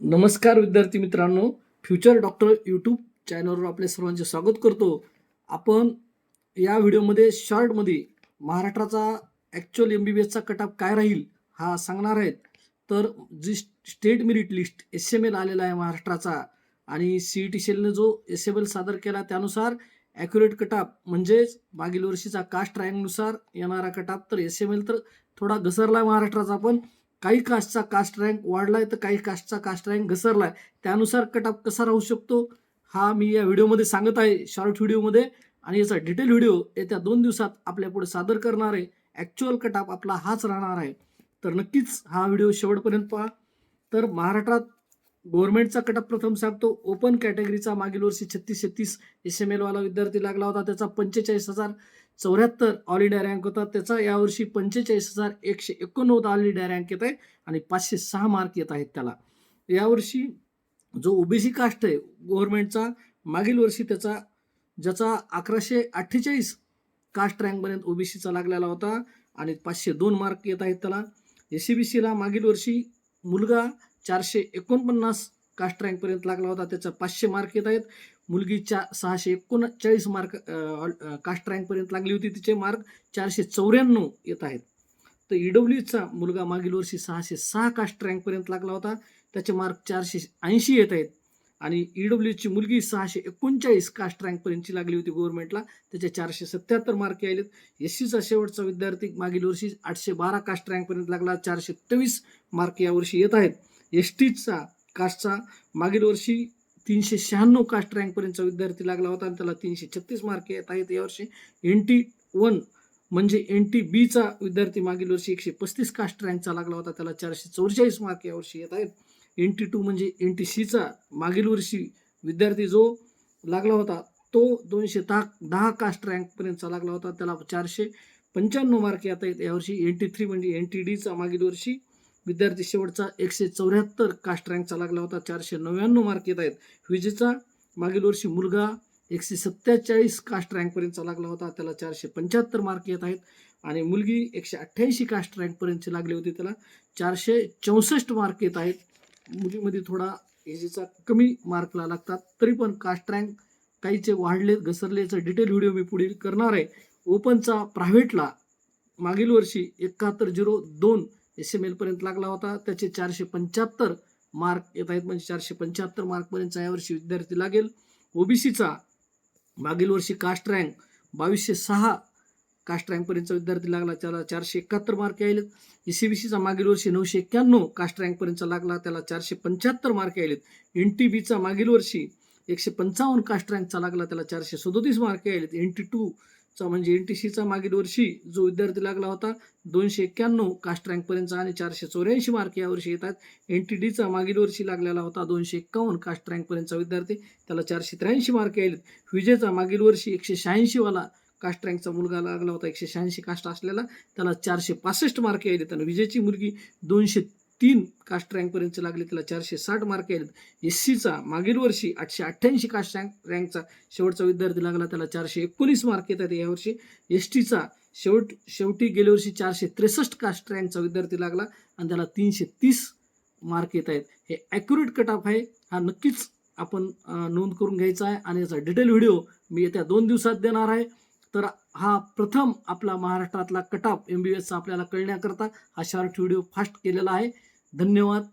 नमस्कार विद्यार्थी मित्रांनो. फ्युचर डॉक्टर यूट्यूब चॅनलवर आपले सर्वांचे स्वागत करतो. आपण या व्हिडिओमध्ये शॉर्टमध्ये महाराष्ट्राचा ॲक्च्युअल एम बी बी एसचा कटाप काय राहील हा सांगणार आहेत. तर जी state merit list S M L आलेला आहे महाराष्ट्राचा आणि सी ई टी सेलने जो एस एम एल सादर केला त्यानुसार ॲक्युरेट कटाप म्हणजेच मागील वर्षीचा कास्ट रँकनुसार येणारा कटाप तर एस एम एल तर थोडा घसरला आहे महाराष्ट्राचा पण. काही कास्टचा कास्ट रँक वाढलाय तर काही कास्टचा कास्ट रँक घसरलाय. त्यानुसार कट ऑफ कसा राहू शकतो? हा मी या व्हिडिओमध्ये सांगत आहे शॉर्ट व्हिडिओमध्ये. आणि याचा डिटेल व्हिडिओ येत्या दोन दिवसात आपल्यापुढे सादर करणार आहे. ॲक्च्युअल कट ऑफ आपला हाच राहणार आहे. तर नक्कीच हा व्हिडिओ शेवटपर्यंत पहा. तर महाराष्ट्रात गव्हर्नमेंटचा कट ऑफ प्रथम सांगतो. ओपन कॅटेगरीचा मागील वर्षी छत्तीस छत्तीस एस एम एलवाला विद्यार्थी लागला होता. त्याचा पंचेचाळीस हजार चौऱ्याहत्तर ऑल इंडिया रँक होता त्याचा यावर्षी पंचेचाळीस हजार एकशे एकोणनव्वद ऑल इंडिया रँक येत आहे आणि पाचशे सहा मार्क येत आहेत त्याला. यावर्षी जो ओबीसी कास्ट आहे गव्हर्नमेंटचा मागील वर्षी त्याचा ज्याचा अकराशे अठ्ठेचाळीस कास्ट रँकपर्यंत ओबीसीचा लागलेला होता आणि पाचशे दोन मार्क येत आहेत त्याला. एस सी बी सीला मागील वर्षी मुलगा चारशे एकोणपन्नास कास्ट रँकपर्यंत लागला होता. त्याचा पाचशे मार्क येत आहेत. मुलगी सहाशे एकोणचाळीस मार्क कास्ट रँकपर्यंत लागली होती. तिचे मार्क चारशे चौऱ्याण्णव येत आहेत. तर ईडब्ल्यूचा मुलगा मागील वर्षी सहाशे सहा कास्ट रँकपर्यंत लागला होता. त्याचे मार्क चारशे ऐंशी येत आहेत. आणि ईडब्ल्यूची मुलगी सहाशे एकोणचाळीस कास्ट रँकपर्यंतची लागली होती गव्हर्नमेंटला त्याचे चारशे सत्याहत्तर मार्क यायलेत. एस सीचा शेवटचा विद्यार्थी मागील वर्षी आठशे बारा कास्ट रँकपर्यंत लागला. चारशे तेवीस मार्क यावर्षी येत आहेत. एस टीचा कास्टचा मागील वर्षी तीनशे शहाण्णव कास्ट रँकपर्यंतचा विद्यार्थी लागला होता आणि त्याला तीनशे छत्तीस मार्क येत आहेत. यावर्षी एन टी वन म्हणजे एन टी बीचा विद्यार्थी मागील वर्षी एकशे पस्तीस कास्ट रँकचा लागला होता. त्याला चारशे चौवेचाळीस मार्क यावर्षी येत आहेत. एन टी टू म्हणजे एन टी सीचा मागील वर्षी विद्यार्थी जो लागला होता तो दोनशे दहा दहा कास्ट रँकपर्यंतचा लागला होता. त्याला चारशे पंच्याण्णव मार्क येत आहेत. यावर्षी एन टी थ्री म्हणजे एन टी डीचा मागील वर्षी विद्यार्थी शेवटचा एकशे चौऱ्याहत्तर कास्ट रँकचा लागला होता. चारशे नव्याण्णव मार्क येत आहेत. विजेचा मागील वर्षी मुलगा एकशे सत्तेचाळीस कास्ट रँकपर्यंतचा लागला होता. त्याला चारशे पंच्याहत्तर मार्क येत आहेत. आणि मुलगी एकशे अठ्ठ्याऐंशी कास्ट रँकपर्यंतची लागली होती. त्याला चारशे चौसष्ट मार्क येत आहेत. मुलीमध्ये थोडा एजीचा कमी मार्कला लागतात. तरी पण कास्ट रँक काहीचे वाढले घसरले याचं डिटेल व्हिडिओ मी पुढील करणार आहे. ओपनचा प्रायव्हेटला मागील वर्षी एकाहत्तर झिरो दोन एस एम एलपर्यंत लागला होता. त्याचे चारशे पंच्याहत्तर मार्क येत आहेत. म्हणजे चारशे पंच्याहत्तर मार्कपर्यंतचा यावर्षी विद्यार्थी लागेल. ओबीसीचा मागील वर्षी कास्ट रँक बावीसशे सहा कास्ट रँकपर्यंतचा विद्यार्थी लागला. त्याला चारशे एकाहत्तर मार्क यायलेत. ए सी बी सीचा मागील वर्षी नऊशे एक्क्याण्णव कास्ट रँकपर्यंतचा लागला. त्याला चारशे पंच्याहत्तर मार्क यायलेत. एन टी बीचा मागील वर्षी एकशे पंचावन्न कास्ट रँकचा लागला. त्याला चारशे सदोतीस मार्क यायलेत. एन टी चा म्हणजे एन टी सीचा मागील वर्षी जो विद्यार्थी लागला होता दोनशे एक्क्याण्णव कास्ट रँकपर्यंतचा आणि चारशे चौऱ्याऐंशी मार्क यावर्षी येतात. एन टी डीचा मागील वर्षी लागलेला होता दोनशे एक्कावन्न कास्ट रँकपर्यंतचा विद्यार्थी. त्याला चारशे त्र्याऐंशी मार्क यायलेत. विजेचा मागील वर्षी एकशे शहाऐंशीवाला कास्ट रँकचा मुलगा लागला होता एकशे शहाऐंशी कास्ट असलेला. त्याला चारशे पासष्ट मार्क यायलेत आणि विजेची मुलगी दोनशे तीन कास्ट रँकपर्यंत लागले त्याला चारशे साठ मार्क आहेत एस सीचा मागील वर्षी आठशे अठ्ठ्याऐंशी कास्ट रँक रँकचा शेवटचा विद्यार्थी लागला त्याला चारशे एकोणीस मार्क येतात यावर्षी एस टीचा शेवट शेवटी गेल्या वर्षी चारशे त्रेसष्ट कास्ट रँकचा विद्यार्थी लागला आणि त्याला तीनशे तीस मार्क येत आहेत. हे ॲक्युरेट कट ऑफ आहे. हा नक्कीच आपण नोंद करून घ्यायचा आहे आणि याचा डिटेल व्हिडिओ मी येत्या दोन दिवसात देणार आहे. तर हा प्रथम आपला महाराष्ट्रातला कट ऑफ एम बी एसचा आपल्याला कळण्याकरता हा शॉर्ट व्हिडिओ फास्ट केलेला आहे. धन्यवाद